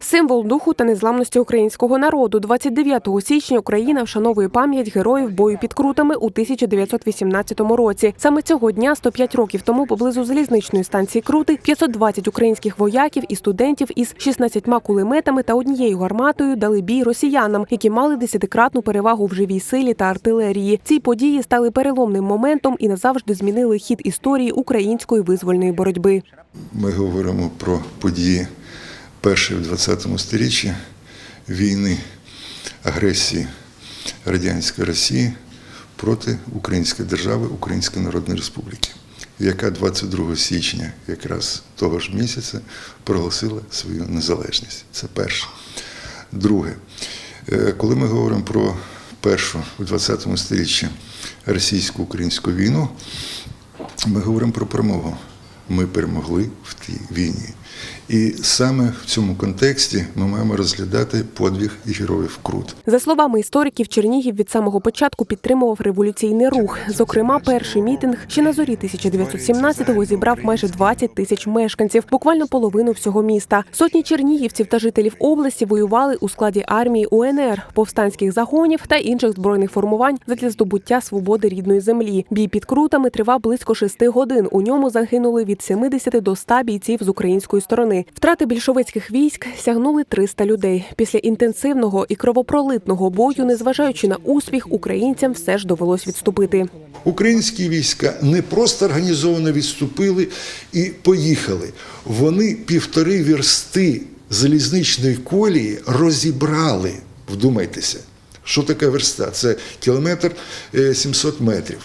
Символ духу та незламності українського народу. 29 січня Україна вшановує пам'ять героїв бою під крутами у 1918 році. Саме цього дня, 105 років тому, поблизу залізничної станції Крути, 520 українських вояків і студентів із 16 кулеметами та однією гарматою дали бій росіянам, які мали десятикратну перевагу в живій силі та артилерії. Ці події стали переломним моментом і назавжди змінили хід історії української визвольної боротьби. Ми говоримо про події першої в 20-му сторіччі війни, агресії радянської Росії проти Української держави, Української Народної Республіки, яка 22 січня, якраз того ж місяця, проголосила свою незалежність. Це перше. Друге, е, коли ми говоримо про першу у 20-му сторіччі російсько-українську війну, ми говоримо про перемогу. Ми перемогли в тій війні. І саме в цьому контексті ми маємо розглядати подвиг і героїв Крут. За словами істориків, Чернігів від самого початку підтримував революційний рух. Зокрема, перший мітинг ще на зорі 1917-го зібрав майже 20 тисяч мешканців, буквально половину всього міста. Сотні чернігівців та жителів області воювали у складі армії УНР, повстанських загонів та інших збройних формувань задля здобуття свободи рідної землі. Бій під крутами тривав близько шести годин. У ньому загинули від 70 до 100 бійців з української сторони. Втрати більшовицьких військ сягнули 300 людей. Після інтенсивного і кровопролитного бою, незважаючи на успіх, українцям все ж довелось відступити. Українські війська не просто організовано відступили і поїхали. Вони півтори вірсти залізничної колії розібрали. Вдумайтеся, що таке верста? Це кілометр е, 700 метрів.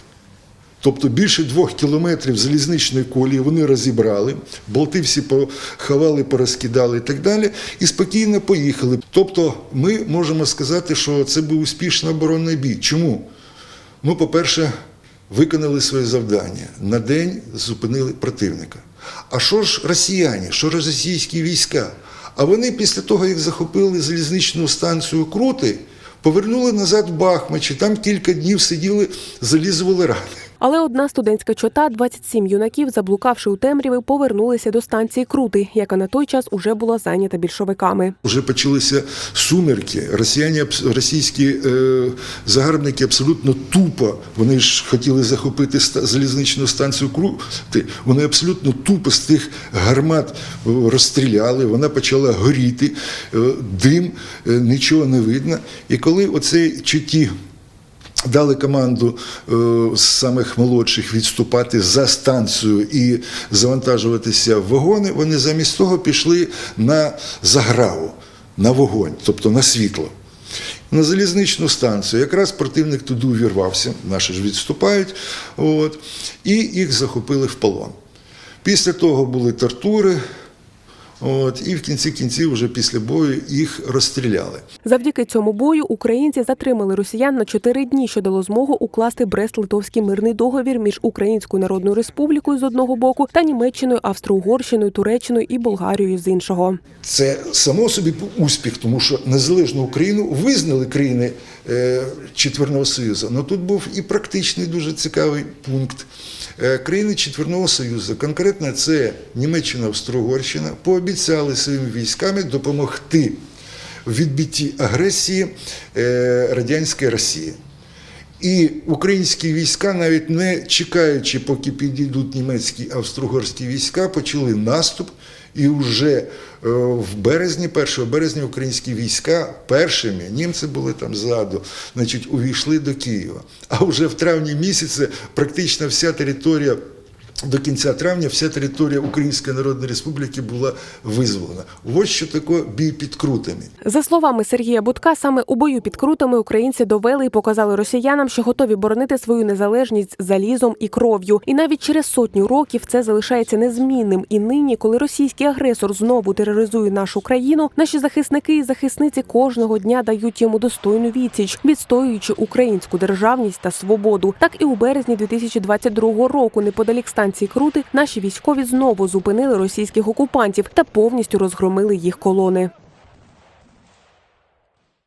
Тобто більше двох кілометрів залізничної колії вони розібрали, болти всі поховали, порозкидали і так далі, і спокійно поїхали. Тобто, ми можемо сказати, що це був успішний оборонний бій. Чому? Ми, по-перше, виконали своє завдання. На день зупинили противника. А що ж росіяни, що ж російські війська? А вони після того, як захопили залізничну станцію Крути, повернули назад в Бахмачі, там кілька днів сиділи, залізували рани. Але одна студентська чота, 27 юнаків, заблукавши у темряві, повернулися до станції Крути, яка на той час уже була зайнята більшовиками. Вже почалися сумерки. Росіяни, російські е, загарбники абсолютно тупо. Вони ж хотіли захопити залізничну станцію Крути. Вони абсолютно тупо з тих гармат е, розстріляли. Вона почала горіти, е, дим, е, нічого не видно. І коли оцей чуті дали команду е, з самих молодших відступати за станцію і завантажуватися в вагони, вони замість того пішли на заграву, на вогонь, тобто на світло. На залізничну станцію якраз противник туди увірвався, наші ж відступають, от, і їх захопили в полон. Після того були тортури, от, і в кінці кінців, вже після бою, їх розстріляли. Завдяки цьому бою українці затримали росіян на чотири дні, що дало змогу укласти Брест-Литовський мирний договір між Українською Народною Республікою з одного боку та Німеччиною, Австро-Угорщиною, Туреччиною і Болгарією з іншого. Це само собі успіх, тому що незалежну Україну визнали країни е, Четверного Союзу. Але тут був і практичний дуже цікавий пункт. Е, Країни Четверного Союзу, конкретно це Німеччина, Австро-Угорщина, пообіцяли своїми військами допомогти в відбитті агресії е, радянської Росії. І українські війська, навіть не чекаючи, поки підійдуть німецькі австро-угорські війська, почали наступ. І вже е, в березні, 1 березня, українські війська першими, німці були там ззаду, значить, увійшли до Києва. А вже в травні місяці практично вся територія. До кінця травня вся територія Української Народної Республіки була визволена. Ось що таке бій під крутами. За словами Сергія Будка, саме у бою під крутами українці довели і показали росіянам, що готові боронити свою незалежність залізом і кров'ю. І навіть через сотню років це залишається незмінним. І нині, коли російський агресор знову тероризує нашу країну, наші захисники і захисниці кожного дня дають йому достойну відсіч, відстоюючи українську державність та свободу. Так і у березні 2022 року, неподалік станції Крути, наші військові знову зупинили російських окупантів та повністю розгромили їх колони.